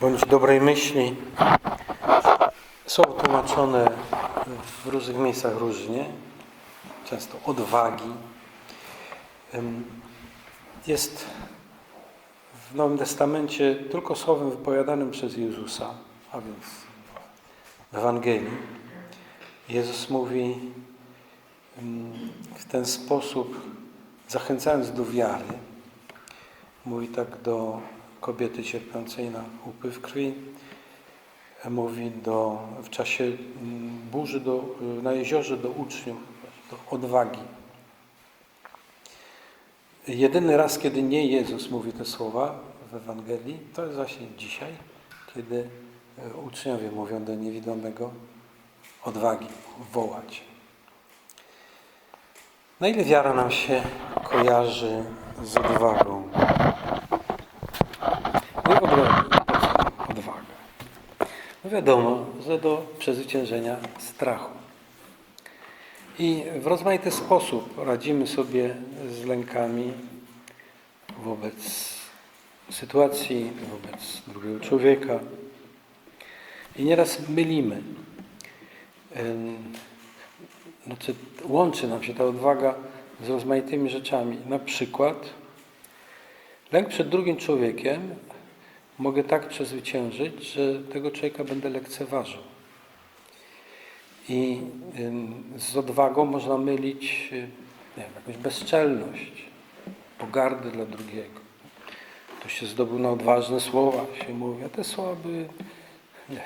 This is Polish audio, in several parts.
bądź dobrej myśli są tłumaczone w różnych miejscach różnie, często odwagi. Jest w Nowym Testamencie tylko słowem wypowiadanym przez Jezusa, a więc w Ewangelii. Jezus mówi w ten sposób, zachęcając do wiary, mówi tak do kobiety cierpiącej na upływ krwi, mówi do, w czasie mm, burzy do, na jeziorze do uczniów, do odwagi. Jedyny raz, kiedy nie Jezus mówi te słowa w Ewangelii, to jest właśnie dzisiaj, kiedy e, uczniowie mówią do niewidomego odwagi, wołać. Na ile wiara nam się kojarzy z odwagą? No i w ogóle po co odwaga? No wiadomo, że do przezwyciężenia strachu. I w rozmaity sposób radzimy sobie z lękami wobec sytuacji, wobec drugiego człowieka. I nieraz mylimy. Znaczy, łączy nam się ta odwaga z rozmaitymi rzeczami. Na przykład lęk przed drugim człowiekiem mogę tak przezwyciężyć, że tego człowieka będę lekceważył. I z odwagą można mylić y, nie wiem, jakąś bezczelność, pogardę dla drugiego. Ktoś się zdobył na odważne słowa, się mówi, a te słowa były nie,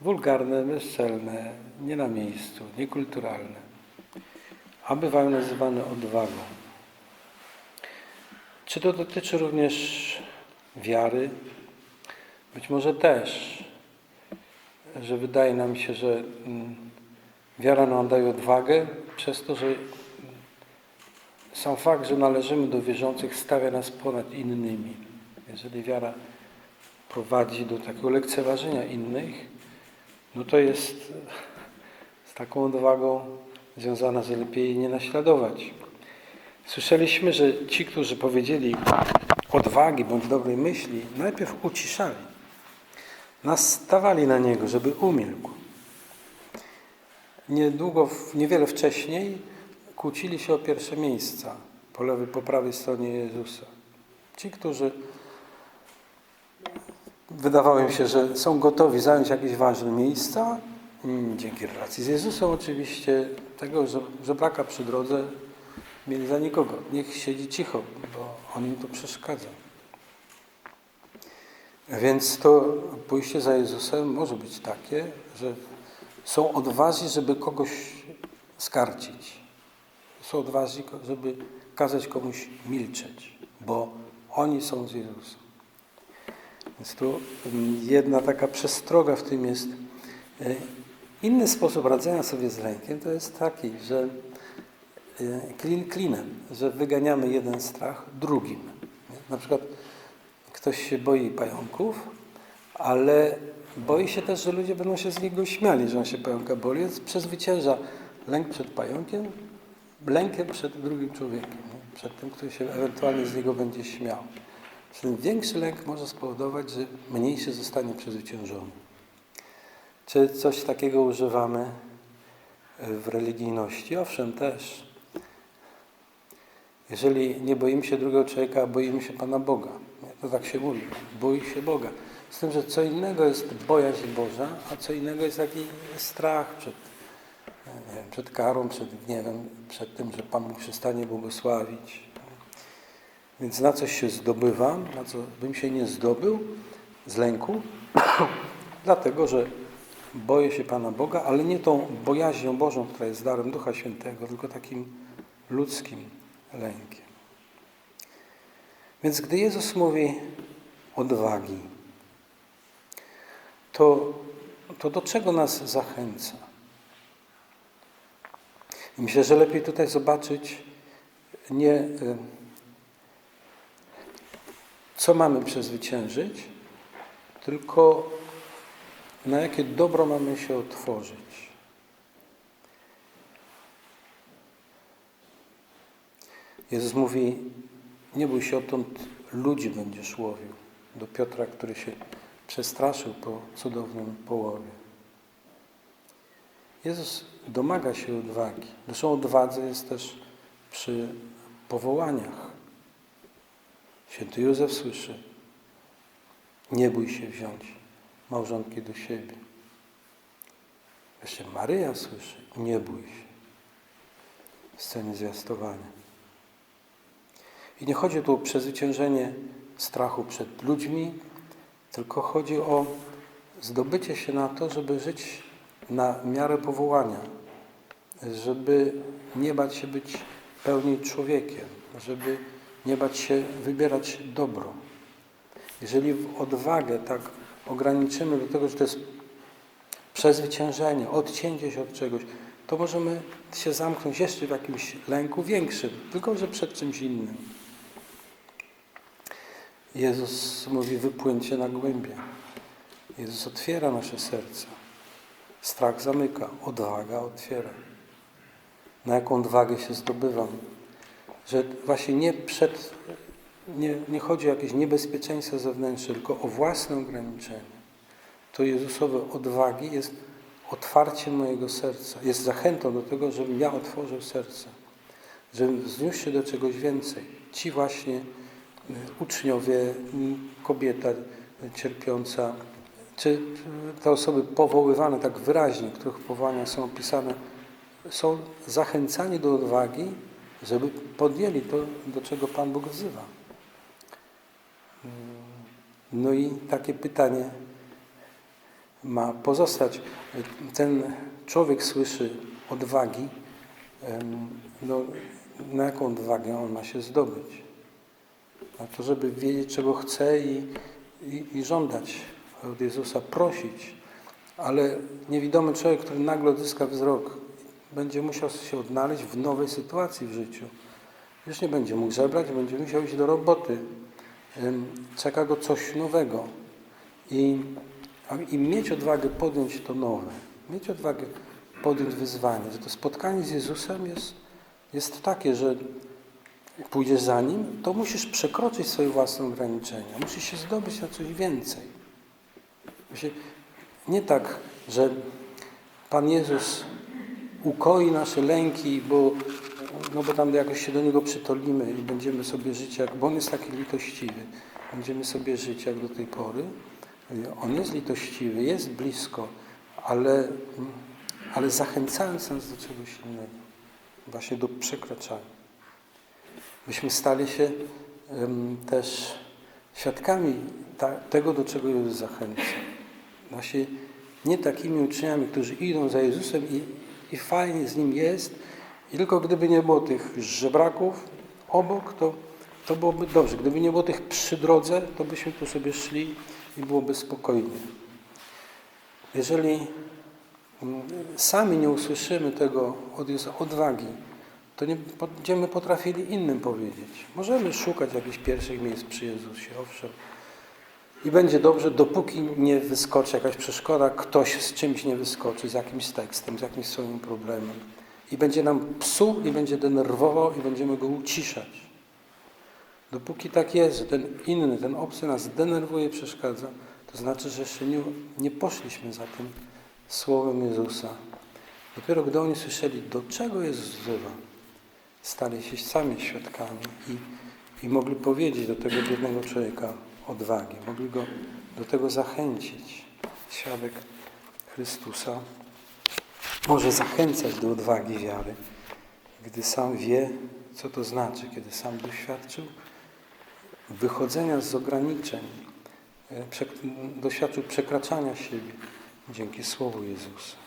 wulgarne, bezczelne, nie na miejscu, niekulturalne. A bywają nazywane odwagą. Czy to dotyczy również wiary? Być może też, że wydaje nam się, że mm, wiara nam daje odwagę przez to, że sam fakt, że należymy do wierzących stawia nas ponad innymi. Jeżeli wiara prowadzi do takiego lekceważenia innych, no to jest z taką odwagą związana, że lepiej jej nie naśladować. Słyszeliśmy, że ci, którzy powiedzieli odwagi bądź dobrej myśli, najpierw uciszali. Nastawali na niego, żeby umilkł. Niedługo, niewiele wcześniej kłócili się o pierwsze miejsca po lewej, po prawej stronie Jezusa. Ci, którzy wydawało im się, że są gotowi zająć jakieś ważne miejsca, mm, dzięki relacji z Jezusem oczywiście, tego że- żebraka przy drodze mieli za nikogo. Niech siedzi cicho, bo on im to przeszkadza. Więc to pójście za Jezusem może być takie, że są odważni, żeby kogoś skarcić. Są odważni, żeby kazać komuś milczeć, bo oni są z Jezusem. Więc tu mm, jedna taka przestroga w tym jest. e, Inny sposób radzenia sobie z lękiem to jest taki, że e, klin klinem, że wyganiamy jeden strach drugim. Na przykład ktoś się boi pająków, ale boi się też, że ludzie będą się z niego śmiali, że on się pająka boi, więc przezwycięża lęk przed pająkiem lękiem przed drugim człowiekiem, nie? przed tym, który się ewentualnie z niego będzie śmiał. Ten większy lęk może spowodować, że mniejszy zostanie przezwyciężony. Czy coś takiego używamy w religijności? Owszem, też. Jeżeli nie boimy się drugiego człowieka, boimy się Pana Boga. To tak się mówi. Bój się Boga. Z tym, że co innego jest bojaźń Boża, a co innego jest taki strach przed, wiem, przed karą, przed gniewem, przed tym, że Pan Bóg przestanie błogosławić. Więc na coś się zdobywam, na co bym się nie zdobył z lęku, dlatego że boję się Pana Boga, ale nie tą bojaźnią Bożą, która jest darem Ducha Świętego, tylko takim ludzkim lękiem. Więc gdy Jezus mówi odwagi, to, to do czego nas zachęca? I myślę, że lepiej tutaj zobaczyć nie y, co mamy przezwyciężyć, tylko na jakie dobro mamy się otworzyć. Jezus mówi, nie bój się, odtąd ludzi będziesz łowił. Do Piotra, który się przestraszył po cudownym połowie. Jezus domaga się odwagi. Zresztą odwadze jest też przy powołaniach. Święty Józef słyszy, nie bój się wziąć małżonki do siebie. Jeszcze Maryja słyszy, nie bój się. W scenie zwiastowania. I nie chodzi tu o przezwyciężenie strachu przed ludźmi, tylko chodzi o zdobycie się na to, żeby żyć na miarę powołania, żeby nie bać się być pełni człowiekiem, żeby nie bać się wybierać dobro. Jeżeli odwagę tak ograniczymy do tego, że to jest przezwyciężenie, odcięcie się od czegoś, to możemy się zamknąć jeszcze w jakimś lęku większym, tylko że przed czymś innym. Jezus mówi, wypłyńcie na głębie. Jezus otwiera nasze serca. Strach zamyka, odwaga otwiera. Na jaką odwagę się zdobywam? Że właśnie nie przed, nie, nie chodzi o jakieś niebezpieczeństwa zewnętrzne, tylko o własne ograniczenie. To Jezusowe odwagi jest otwarciem mojego serca, jest zachętą do tego, żebym ja otworzył serce, żebym zniósł się do czegoś więcej. Ci właśnie uczniowie, kobieta cierpiąca, czy te osoby powoływane tak wyraźnie, których powołania są opisane, są zachęcani do odwagi, żeby podjęli to, do czego Pan Bóg wzywa. No i takie pytanie ma pozostać. Ten człowiek słyszy odwagi, no, na jaką odwagę on ma się zdobyć? Na to, żeby wiedzieć, czego chce i, i, i żądać od Jezusa, prosić. Ale niewidomy człowiek, który nagle odzyska wzrok, będzie musiał się odnaleźć w nowej sytuacji w życiu. Już nie będzie mógł żebrać, będzie musiał iść do roboty. Czeka go coś nowego. I, I mieć odwagę podjąć to nowe. Mieć odwagę podjąć wyzwanie. Że to spotkanie z Jezusem jest, jest takie, że pójdziesz za Nim, to musisz przekroczyć swoje własne ograniczenia. Musisz się zdobyć na coś więcej. Nie tak, że Pan Jezus ukoi nasze lęki, bo, no bo tam jakoś się do Niego przytolimy i będziemy sobie żyć, jak, bo On jest taki litościwy. Będziemy sobie żyć jak do tej pory. On jest litościwy, jest blisko, ale, ale zachęcając nas do czegoś innego. Właśnie do przekraczania byśmy stali się też świadkami tego, do czego Jezus zachęca. Właśnie nie takimi uczniami, którzy idą za Jezusem i, i fajnie z Nim jest, i tylko gdyby nie było tych żebraków obok, to, to byłoby dobrze. Gdyby nie było tych przy drodze, to byśmy tu sobie szli i byłoby spokojnie. Jeżeli sami nie usłyszymy tego od Jezusa, odwagi, to nie będziemy potrafili innym powiedzieć. Możemy szukać jakichś pierwszych miejsc przy Jezusie, owszem. I będzie dobrze, dopóki nie wyskoczy jakaś przeszkoda, ktoś z czymś nie wyskoczy, z jakimś tekstem, z jakimś swoim problemem. I będzie nam psuł, i będzie denerwował, i będziemy go uciszać. Dopóki tak jest, ten inny, ten obcy nas denerwuje, przeszkadza, to znaczy, że jeszcze nie, nie poszliśmy za tym słowem Jezusa. Dopiero gdy oni słyszeli, do czego Jezus wzywa, stali się sami świadkami i, i mogli powiedzieć do tego biednego człowieka odwagi, mogli go do tego zachęcić. Świadek Chrystusa może zachęcać do odwagi wiary, gdy sam wie, co to znaczy, kiedy sam doświadczył wychodzenia z ograniczeń, e, doświadczył przekraczania siebie dzięki Słowu Jezusa.